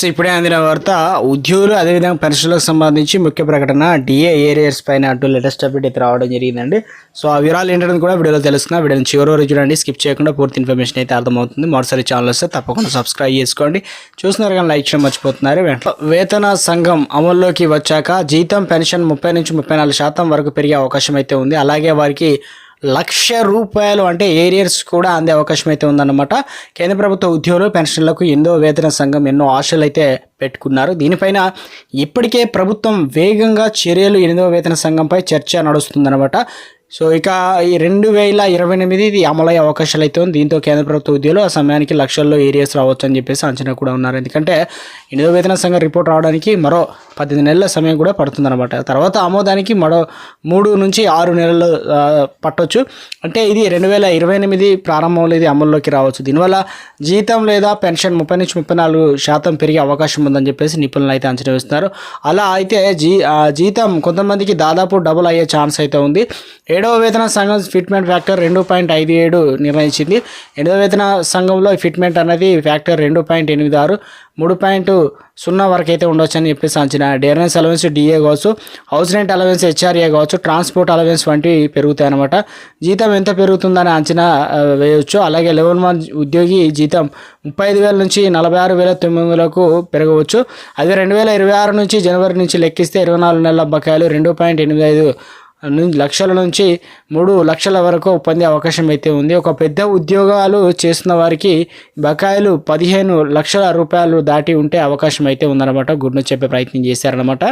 So ఇప్పుడే అందిన వార్త ఉద్యోగులు అదేవిధంగా పెన్షన్లకు సంబంధించి ముఖ్య ప్రకటన డిఏ ఏరియర్స్ పైన అంటూ లేటెస్ట్ అప్డేట్ అయితే రావడం జరిగిందండి. సో ఆ వివరాలు ఏంటంటే కూడా వీడియోలో తెలుసుకున్నా వీడియోని చివరి వరకు చూడండి. స్కిప్ చేయకుండా పూర్తి ఇన్ఫర్మేషన్ అయితే అర్థమవుతుంది. మరోసారి ఛానల్ వస్తే తప్పకుండా సబ్స్క్రైబ్ చేసుకోండి. చూస్తున్నారు కానీ లైక్ చేయడం మర్చిపోతున్నారు. వేతన సంఘం అమల్లోకి వచ్చాక జీతం పెన్షన్ ముప్పై నుంచి ముప్పై నాలుగు శాతం వరకు పెరిగే అవకాశం అయితే ఉంది. అలాగే వారికి లక్ష రూపాయలు అంటే ఏరియర్స్ కూడా అందే అవకాశం అయితే ఉందన్నమాట. కేంద్ర ప్రభుత్వ ఉద్యోగులు పెన్షన్లకు ఎన్నో వేతన సంఘం ఎన్నో ఆశలు అయితే పెట్టుకున్నారు. దీనిపైన ఇప్పటికే ప్రభుత్వం వేగంగా చర్యలు ఎనిమిదవ వేతన సంఘంపై చర్చ నడుస్తుందన్నమాట. సో ఇక ఈ రెండు వేల ఇరవై ఎనిమిది ఇది అమలయ్యే అవకాశాలు అయితే ఉంది. దీంతో కేంద్ర ప్రభుత్వ ఉద్యోగులు ఆ సమయానికి లక్షల్లో ఏరియాస్ రావచ్చు అని చెప్పేసి అంచనా కూడా ఉన్నారు. ఎందుకంటే ఎనిమిదో వేతన సంఘం రిపోర్ట్ రావడానికి మరో పద్దెనిమిది నెలల సమయం కూడా పడుతుందన్నమాట. తర్వాత ఆమోదానికి మరో మూడు నుంచి ఆరు నెలలు పట్టవచ్చు పట్టొచ్చు. అంటే ఇది రెండు వేల ఇరవై ఎనిమిది ప్రారంభంలో ఇది అమల్లోకి రావచ్చు. దీనివల్ల జీతం లేదా పెన్షన్ ముప్పై నుంచి ముప్పై నాలుగు శాతం పెరిగే అవకాశం ఉందని చెప్పేసి నిపుణులు అయితే అంచనా వేస్తున్నారు. అలా అయితే జీ జీతం కొంతమందికి దాదాపు డబుల్ అయ్యే ఛాన్స్ అయితే ఉంది. ఏడవ వేతన సంఘం ఫిట్మెంట్ ఫ్యాక్టర్ రెండు పాయింట్ ఐదు ఏడు నిర్ణయించింది. ఎనిమిదవ వేతన సంఘంలో ఫిట్మెంట్ అనేది ఫ్యాక్టర్ రెండు పాయింట్ ఎనిమిది ఆరు మూడు పాయింట్ సున్నా వరకు అయితే ఉండొచ్చు అని చెప్పేసి అంచనా డేరెన్స్ అలవెన్స్ డిఏ కావచ్చు హౌస్ రెంట్ అలవెన్స్ హెచ్ఆర్ఏ కావచ్చు ట్రాన్స్పోర్ట్ అలవెన్స్ వంటివి పెరుగుతాయి అనమాట జీతం ఎంత పెరుగుతుందని అంచనా వేయవచ్చు అలాగే లెవెన్ మంత్ ఉద్యోగి జీతం ముప్పై ఐదు వేల నుంచి నలభై ఆరు వేల తొమ్మిది వందలకు పెరగవచ్చు. అదే రెండు వేల ఇరవై ఆరు నుంచి జనవరి నుంచి లెక్కిస్తే ఇరవై నాలుగు నెలల బకాయిలు రెండు పాయింట్ ఎనిమిది ఐదు లక్షల నుంచి మూడు లక్షల వరకు పొందే అవకాశం అయితే ఉంది. ఒక పెద్ద ఉద్యోగాలు చేస్తున్న వారికి బకాయిలు పదిహేను లక్షల రూపాయలు దాటి ఉంటే అవకాశం అయితే ఉందన్నమాట. గుడ్ను చెప్పే ప్రయత్నం చేశారనమాట